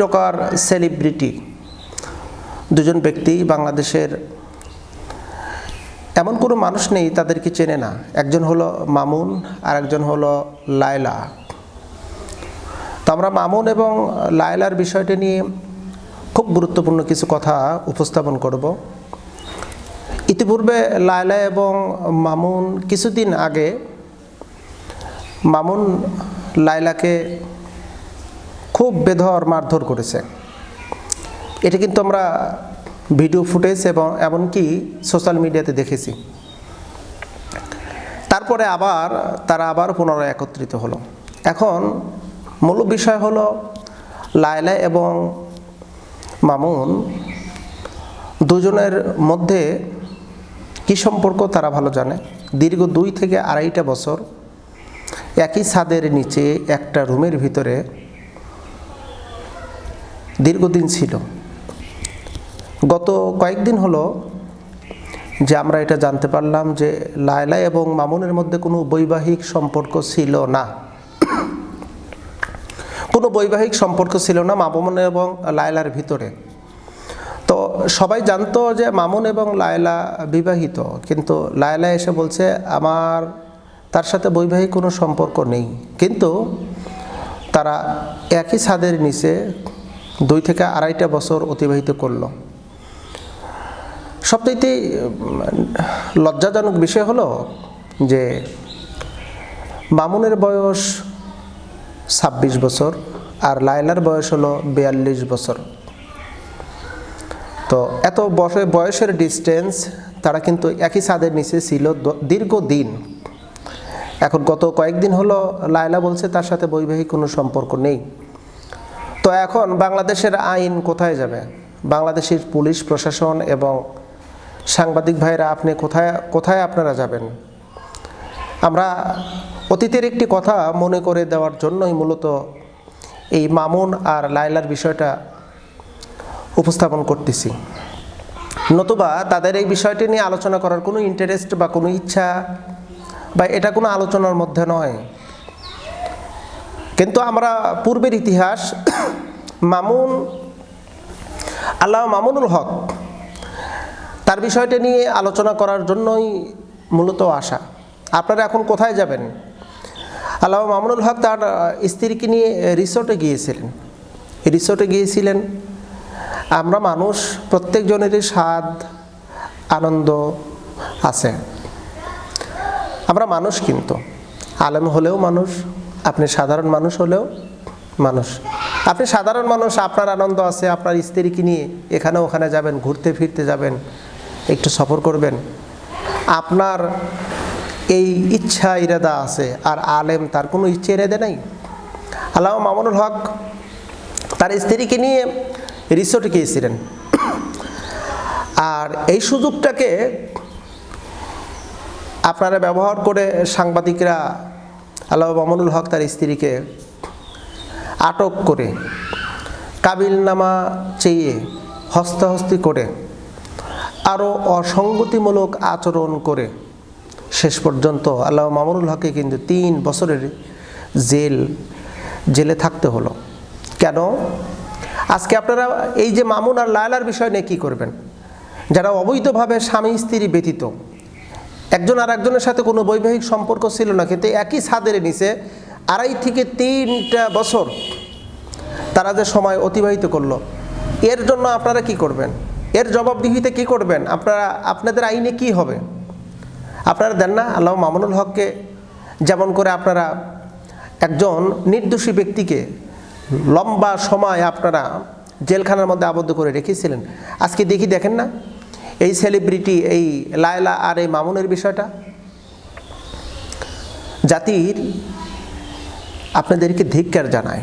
TikToker celebrity. দুজন ব্যক্তি বাংলাদেশের। এমন কোনো মানুষ নেই তাদেরকে চেনে না। একজন হলো মামুন আর একজন হলো লায়লা। তো আমরা মামুন এবং লায়লার বিষয়টি নিয়ে খুব গুরুত্বপূর্ণ কিছু কথা উপস্থাপন করব। ইতিপূর্বে লায়লা এবং মামুন কিছুদিন আগে মামুন লায়লাকে খুব বেধর মারধর করেছে। এটা কিন্তু আমরা ভিডিও ফুটেজ এবং এমনকি সোশ্যাল মিডিয়াতে দেখেছি। তারপরে আবার তারা আবার পুনরায় একত্রিত হলো। এখন মূল বিষয় হলো লায়লা এবং মামুন দুজনের মধ্যে কি সম্পর্ক তারা ভালো জানে? দীর্ঘ দুই থেকে আড়াইটা বছর একই ছাদের নিচে একটা রুমের ভিতরে দীর্ঘদিন ছিল। গত কয়েকদিন হলো যে আমরা এটা জানতে পারলাম যে লায়লা এবং মামুনের মধ্যে কোনো বৈবাহিক সম্পর্ক ছিল না। কোনো বৈবাহিক সম্পর্ক ছিল না মামুন এবং লায়লার ভিতরে। তো সবাই জানতো যে মামুন এবং লায়লা বিবাহিত, কিন্তু লায়লা এসে বলছে, আমার, তার সাথে বৈবাহিক কোনো সম্পর্ক নেই। কিন্তু তারা একই ছাদের নিচে দুই থেকে আড়াইটা বছর অতিবাহিত করল। সবচাইতে লজ্জাজনক বিষয় হলো যে মামুনের বয়স ছাব্বিশ বছর আর লায়লার বয়স হলো বিয়াল্লিশ বছর। তো এত বয়সে, বয়সের ডিস্টেন্স তারা কিন্তু একই ছাদের নিচে ছিল দীর্ঘদিন। এখন গত কয়েকদিন হলো লায়লা বলছে তার সাথে বৈবাহিক কোনো সম্পর্ক নেই। তো এখন বাংলাদেশের আইন কোথায় যাবে? বাংলাদেশের পুলিশ প্রশাসন এবং সাংবাদিক ভাইরা আপনি কোথায় কোথায় আপনারা যাবেন? আমরা অতীতের একটি কথা মনে করে দেওয়ার জন্যই মূলত এই মামুন আর লায়লার বিষয়টা উপস্থাপন করতেছি। নতুবা তাদের এই বিষয়টি নিয়ে আলোচনা করার কোনো ইন্টারেস্ট বা কোনো ইচ্ছা বা এটা কোনো আলোচনার মধ্যে নয়। কিন্তু আমরা পূর্বের ইতিহাস মামুন, আল্লাহ মামুনুল হক, তার বিষয়টা নিয়ে আলোচনা করার জন্যই মূলত আসা। আপনারা এখন কোথায় যাবেন? আল্লাহ মামুনুল হক তার স্ত্রীকে নিয়ে রিসোর্টে গিয়েছিলেন। রিসোর্টে গিয়েছিলেন। আমরা মানুষ, প্রত্যেকজনেরই স্বাদ, আনন্দ আছে। আমরা মানুষ কিন্তু। আলেম হলেও মানুষ, আপনি সাধারণ মানুষ হলেও মানুষ। আপনি সাধারণ মানুষ, আপনার আনন্দ আছে, আপনার স্ত্রীকে নিয়ে এখানে ওখানে যাবেন, ঘুরতে ফিরতে যাবেন, একটু সফর করবেন। আপনার এই ইচ্ছা ইরাদা আছে, আর আলেম তার কোনো ইচ্ছে ইরাদা নাই। আল্লাহ মামুনুল হক তার স্ত্রীকে নিয়ে রিসোর্টে গিয়েছিলেন। আর এই সুযোগটাকে আপনারা ব্যবহার করে সাংবাদিকরা, আল্লাহ মামুনুল হক তার স্ত্রীকে আটক করে। কাবিলনামা চেয়ে হস্তাহস্তি করে, আরও অসঙ্গতিমূলক আচরণ করে। শেষ পর্যন্ত আল্লাহ মামুনুল হকে কিন্তু তিন বছরের জেল, জেলে থাকতে হলো। কেন? আজকে আপনারা এই যে মামুন আর লায়লার বিষয় নিয়ে কী করবেন? যারা অবৈধভাবে স্বামী, স্ত্রী ব্যতীত। একজন আর একজনের সাথে কোনো বৈবাহিক সম্পর্ক ছিল না, কিন্তু একই ছাদের নিচে আড়াই থেকে তিনটা বছর তারা যে সময় অতিবাহিত করল। এর জন্য আপনারা কি করবেন? এর জবাবদিহিতে কি করবেন? আপনারা, আপনাদের আইনে কি হবে? আপনারা দেন না? আল্লাহ মামুনুল হককে যেমন করে আপনারা একজন নির্দোষী ব্যক্তিকে লম্বা সময় আপনারা জেলখানার মধ্যে আবদ্ধ করে রেখেছিলেন। আজকে দেখি, দেখেন না? এই সেলিব্রিটি এই লায়লা আর এই মামুনের বিষয়টা। জাতির আপনাদেরকে ধিক্কার জানায়।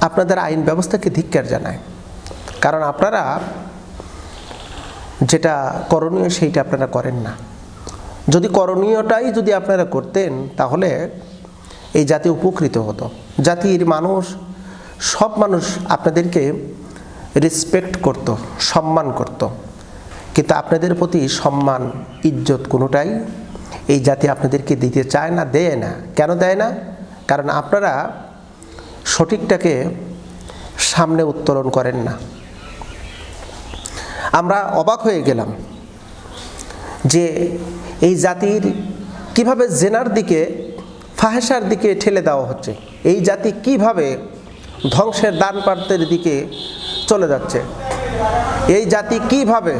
আপনাদের আইন ব্যবস্থাকে ধিক্কার জানায়। কারণ আপনারা যেটা করণীয় সেইটা আপনারা করেন না। যদি করণীয়টাই যদি আপনারা করতেন, তাহলে এই জাতি উপকৃত হতো। জাতির মানুষ, সব মানুষ আপনাদেরকে রেসপেক্ট করত, সম্মান করত। কিন্তু আপনাদের প্রতি সম্মান, ইজ্জত কোনোটাই এই জাতি আপনাদেরকে দিতে চায় না, দেয় না। কেন দেয় না? কারণ আপনারা সঠিকটাকে সামনে উত্তোলন করেন না। আমরা অবাক হয়ে গেলাম যে এই জাতির কীভাবে জেনার দিকে, ফাহেসার দিকে ঠেলে দেওয়া হচ্ছে, এই জাতি কীভাবে ধ্বংসের দান প্রান্তের দিকে চলে যাচ্ছে, এই জাতি কীভাবে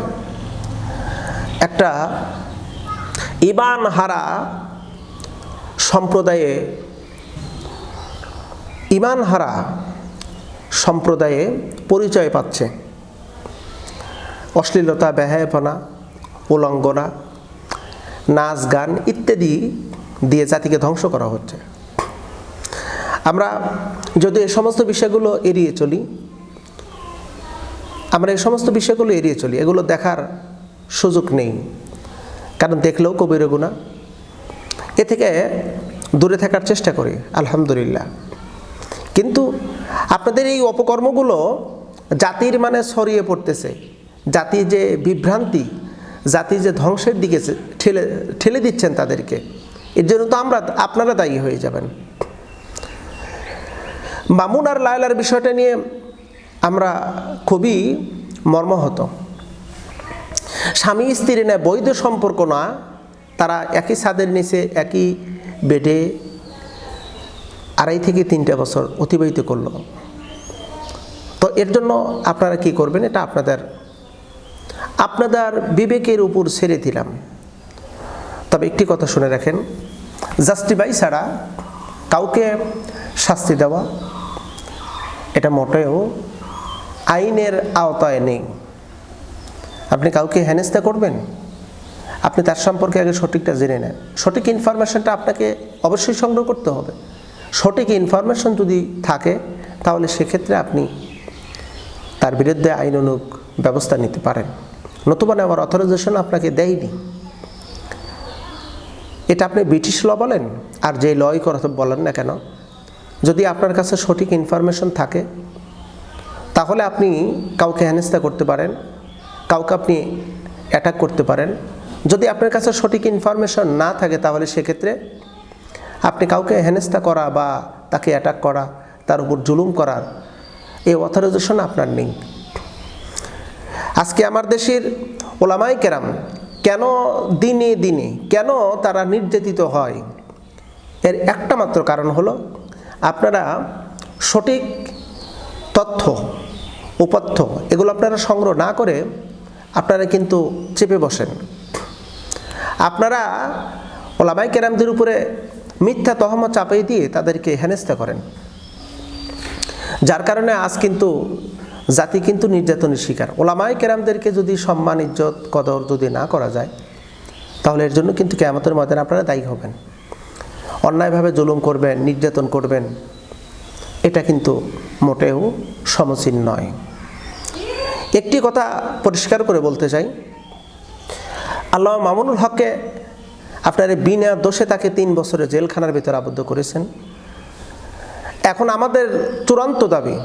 একটা ইমান হারা সম্প্রদায়ে ইমান হারা সম্প্রদায়ে পরিচয় পাচ্ছে। অশ্লীলতা ব্যহায়পনা উলঙ্গনা, নাচ, গান ইত্যাদি দিয়ে জাতিকে ধ্বংস করা হচ্ছে। আমরা যদি এ সমস্ত বিষয়গুলো এড়িয়ে চলি, আমরা এই সমস্ত বিষয়গুলো এড়িয়ে চলি, এগুলো দেখার সুযোগ নেই। কারণ দেখলেও কবির গুণা। এ থেকে দূরে থাকার চেষ্টা করি, আলহামদুলিল্লাহ। কিন্তু আপনাদের এই অপকর্মগুলো জাতির মানে ছড়িয়ে পড়তেছে। জাতি যে বিভ্রান্তি, জাতি যে ধ্বংসের দিকে ঠেলে ঠেলে দিচ্ছেন তাদেরকে। এর জন্য তো আমরা, আপনারা দায়ী হয়ে যাবেন। মামুন আর লায়লার বিষয়টা নিয়ে আমরা খুবই মর্মাহত। স্বামী স্ত্রী না বৈধ সম্পর্ক না, তারা একই ছাদের নিচে, একই বেডে আড়াই থেকে তিনটা বছর অতিবাহিত করল। তো এর জন্য আপনারা কি করবেন? এটা আপনাদের আপনাদের বিবেকের উপর ছেড়ে দিলাম। তবে একটি কথা শুনে রাখেন জাস্টিফাই ছাড়া কাউকে শাস্তি দেওয়া, এটা মোটেও আইনের আওতায় নেই। আপনি কাউকে হেনস্থা করবেন? আপনি তার সম্পর্কে আগে সঠিকটা জেনে নেন। সঠিক ইনফরমেশনটা আপনাকে অবশ্যই সংগ্রহ করতে হবে। সঠিক ইনফরমেশন যদি থাকে, তাহলে সেক্ষেত্রে আপনি তার বিরুদ্ধে আইনানুগ ব্যবস্থা নিতে পারেন। নতুবা আমার অথরাইজেশন আপনাকে দেয়নি। এটা আপনি ব্রিটিশ ল বলেন, আর যে লই কথা বলেন না কেন, যদি আপনার কাছে সঠিক ইনফরমেশন থাকে, তাহলে আপনি কাউকে হেনস্থা করতে পারেন, কাউকে আপনি অ্যাটাক করতে পারেন। যদি আপনার কাছে সঠিক ইনফরমেশন না থাকে, তাহলে সেক্ষেত্রে আপনি কাউকে হেনস্থা করা বা তাকে অ্যাটাক করা, তার উপর জুলুম করার এই অথরাইজেশন আপনার নেই। আজকে আমার দেশের ওলামাই কেরাম কেন দিনে দিনে, কেন তারা নির্যাতিত হয়? এর একটা মাত্র কারণ হলো, আপনারা সঠিক তথ্য উপাত্য এগুলো আপনারা সংগ্রহ না করে আপনারা কিন্তু চেপে বসেন। আপনারা ওলামাই কেরামদের উপরে মিথ্যা তহমত চাপিয়ে দিয়ে তাদেরকে হেনস্থা করেন। যার কারণে আজ কিন্তু জাতি কিন্তু নির্যাতনের শিকার। ওলামাই কেরামদেরকে যদি সম্মান, ইজ্জত, কদর যদি না করা যায়, তাহলে এর জন্য কিন্তু কেয়ামতের ময়দানে আপনারা দায়ী হবেন। অন্যায়ভাবে জুলুম করবেন, নির্যাতন করবেন, এটা কিন্তু মোটেও সমচীন নয়। একটি কথা পরিষ্কার করে বলতে চাই। আল্লাহ মামুনুল হককে আপনার বিনা দোষে তাকে তিন বছরের জেলখানার ভিতরে আবদ্ধ করেছেন। এখন আমাদের চূড়ান্ত দাবি